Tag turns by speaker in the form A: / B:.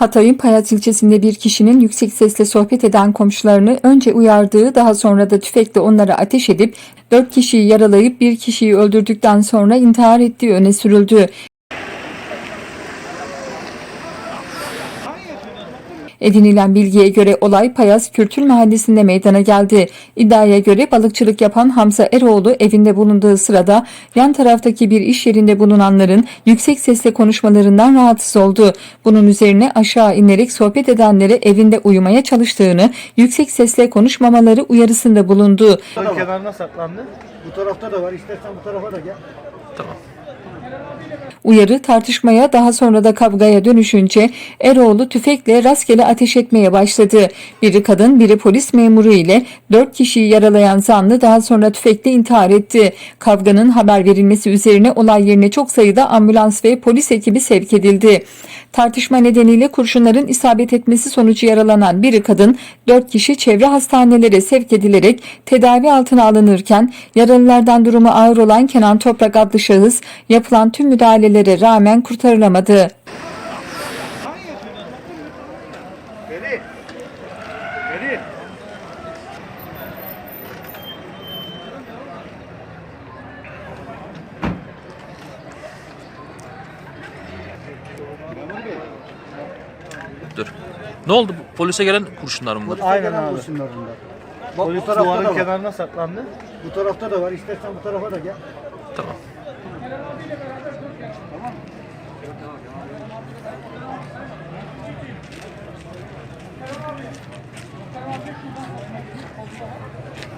A: Hatay'ın Payat ilçesinde bir kişinin yüksek sesle sohbet eden komşularını önce uyardığı daha sonra da tüfekle onlara ateş edip 4 kişiyi yaralayıp bir kişiyi öldürdükten sonra intihar ettiği öne sürüldü. Edinilen bilgiye göre olay Payas Kültür Mahallesi'nde meydana geldi. İddiaya göre balıkçılık yapan Hamza Eroğlu evinde bulunduğu sırada yan taraftaki bir iş yerinde bulunanların yüksek sesle konuşmalarından rahatsız oldu. Bunun üzerine aşağı inerek sohbet edenlere evinde uyumaya çalıştığını, yüksek sesle konuşmamaları uyarısında bulundu.
B: Kenarına saklandı.
C: Bu tarafta da var. İstersen bu tarafa da gel.
B: Tamam.
A: Uyarı tartışmaya daha sonra da kavgaya dönüşünce Eroğlu tüfekle rastgele ateş etmeye başladı. Biri kadın biri polis memuru ile 4 kişiyi yaralayan zanlı daha sonra tüfekle intihar etti. Kavganın haber verilmesi üzerine olay yerine çok sayıda ambulans ve polis ekibi sevk edildi. Tartışma nedeniyle kurşunların isabet etmesi sonucu yaralanan biri kadın 4 kişi çevre hastanelere sevk edilerek tedavi altına alınırken yaralılardan durumu ağır olan Kenan Toprak adlı şahıs yapılan tüm müdahalelere rağmen kurtarılamadı.
D: Dur. Ne oldu? Polise gelen kurşunlar mı bunlar?
C: Aynen
B: Aynen
C: abi.
B: abi.
C: Bak,
B: Polis
C: bu tarafta
B: duvarın
C: da var.
B: kenarına saklandı.
C: Bu tarafta da var. İstersen bu tarafa da gel.
D: Tamam. Tamam mı? Thank you.